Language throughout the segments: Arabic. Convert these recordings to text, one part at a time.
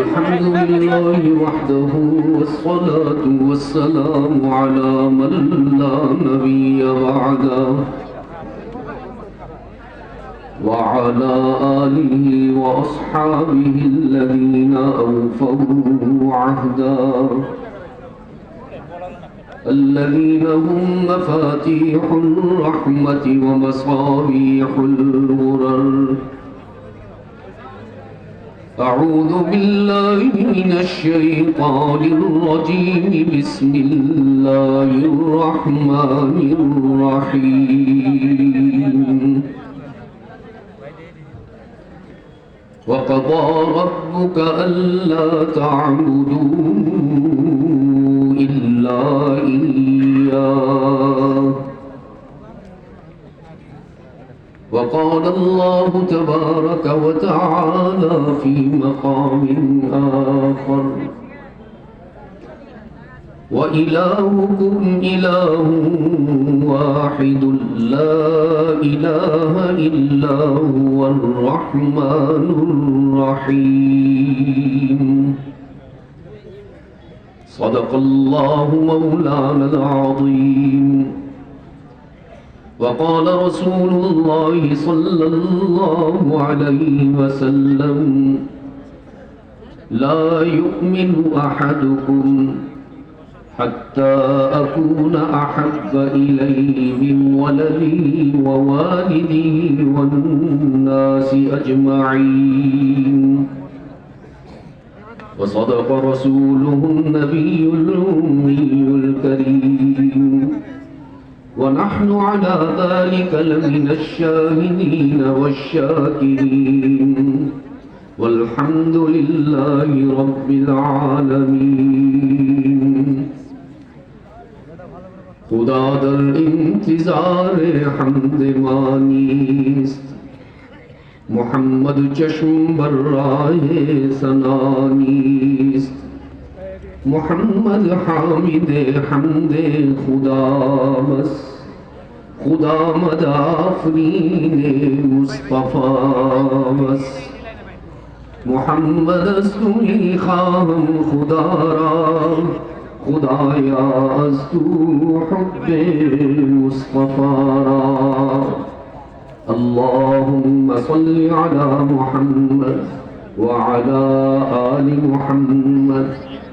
الحمد لله وحده والصلاة والسلام على من لا نبي بعده وعلى آله وأصحابه الذين أوفوا عهدا الذين هم مفاتيح الرحمة ومصابيح الغرر أعوذ بالله من الشيطان الرجيم بسم الله الرحمن الرحيم وقضى ربك ألا تعبدون وقال الله تبارك وتعالى في مقام آخر وإلهكم إله واحد لا إله إلا هو الرحمن الرحيم صدق الله مولانا العظيم وقال رسول الله صلى الله عليه وسلم لا يؤمن أحدكم حتى أكون أحب إليه من ولدي ووالدي والناس أجمعين وصدق رسوله النبي الأمي الكريم ونحن على ذلك لمن الشاهدين والشاكرين والحمد لله رب العالمين خدا در انتظار حمد مانیست محمد چشم بر راه سنانی محمد حامد حمد خدا بس خدا مد آفرین مصطفی بس محمد از توی خواهم خدا را خدایا از تو حب مصطفی را اللهم صل على محمد وعلى آل محمد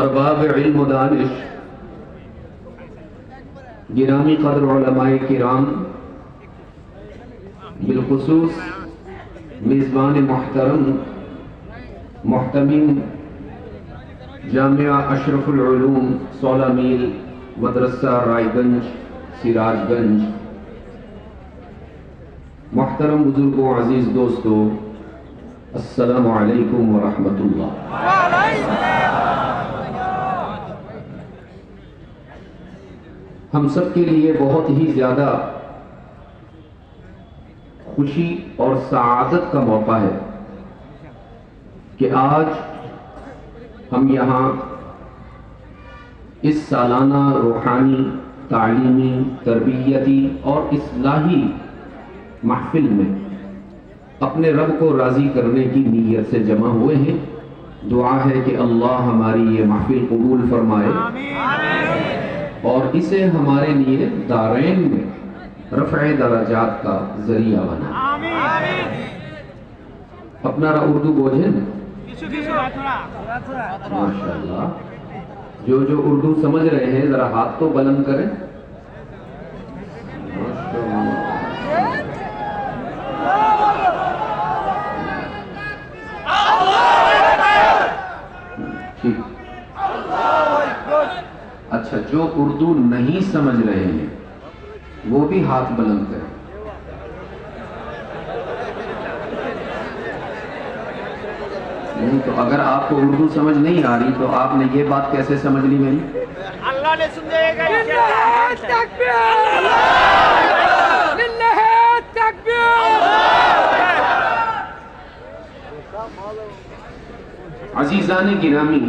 ارباب علم و دانش گرامی قدر علماء کرام بالخصوص میزبان محترم محتمین جامعہ اشرف العلوم سولہ میل مدرسہ رائے گنج سراج گنج محترم بزرگ و عزیز دوستو السلام علیکم ورحمۃ اللہ ہم سب کے لیے بہت ہی زیادہ خوشی اور سعادت کا موقع ہے کہ آج ہم یہاں اس سالانہ روحانی تعلیمی تربیتی اور اصلاحی محفل میں اپنے رب کو راضی کرنے کی نیت سے جمع ہوئے ہیں دعا ہے کہ اللہ ہماری یہ محفل قبول فرمائے اور اسے ہمارے لیے دارین میں رفع درجات کا ذریعہ بنا اپنا اردو بوجھے ماشاءاللہ ماشاء اللہ جو جو اردو سمجھ رہے ہیں ذرا ہاتھ تو بلند کریں اچھا جو اردو نہیں سمجھ رہے ہیں وہ بھی ہاتھ بلند کریں تو اگر آپ کو اردو سمجھ نہیں آ رہی تو آپ نے یہ بات کیسے سمجھ لی میری اللہ نے عزیز عزیزان گرامی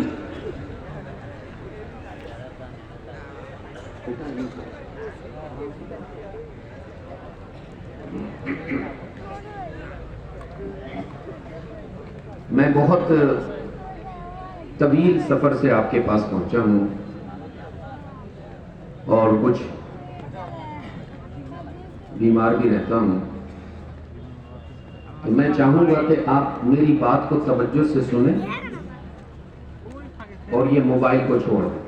میں بہت طویل سفر سے آپ کے پاس پہنچا ہوں اور کچھ بیمار بھی رہتا ہوں تو میں چاہوں گا کہ آپ میری بات کو توجہ سے سنیں اور یہ موبائل کو چھوڑیں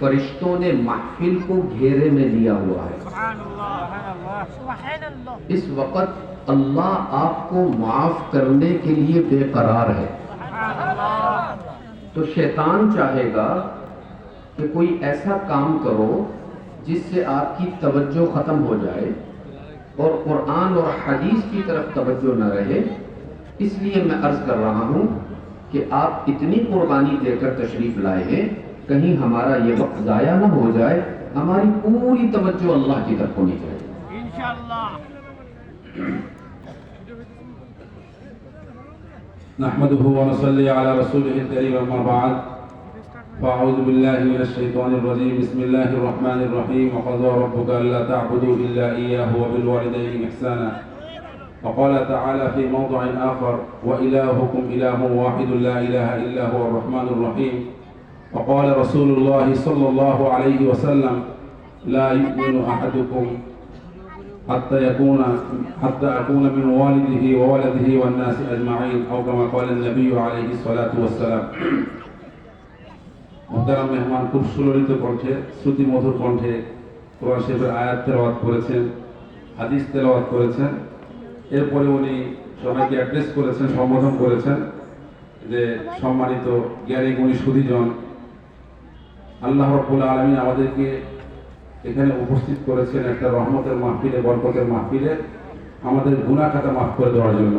فرشتوں نے محفل کو گھیرے میں لیا ہوا ہے اس وقت اللہ آپ کو معاف کرنے کے لیے بے قرار ہے تو شیطان چاہے گا کہ کوئی ایسا کام کرو جس سے آپ کی توجہ ختم ہو جائے اور قرآن اور حدیث کی طرف توجہ نہ رہے اس لیے میں عرض کر رہا ہوں کہ آپ اتنی قربانی دے کر تشریف لائے ہیں कहीं हमारा ये वक्त ज़ाया ना हो जाए हमारी पूरी तवज्जो अल्लाह की तरफ होनी चाहिए نحمده ونصلي على رسوله الكريم أما بعد فأعوذ بالله من الشيطان الرجيم بسم الله الرحمن الرحيم وقضى ربك ألا تعبدوا إلا إياه وبالوالدين إحسانا وقال تعالى في موضع آخر وإلهكم إله واحد لا إله إلا هو الرحمن الرحيم وقال رسول الله صلى الله عليه وسلم لا يؤمن أحدكم حتى يكون حتى أكون من والده وولده والناس أجمعين أو كما قال النبي عليه الصلاة والسلام মোহতারাম মেহমান খুব সুললিত কণ্ঠে শ্রুতি মধুর কণ্ঠে কোরআন শরীফের আয়াত তেলাওয়াত করেছেন হাদিস তেলাওয়াত করেছেন এরপরে উনি সবাইকে অ্যাড্রেস করেছেন সম্বোধন করেছেন যে সম্মানিত জ্ঞানী গুণী সুধীজন আল্লাহ রব্বুল আলমী আমাদেরকে এখানে উপস্থিত করেছেন একটা রহমতের মাহফিলে বরকতের মাহফিলে আমাদের গুণা খাতা মাফ করে দেওয়ার জন্য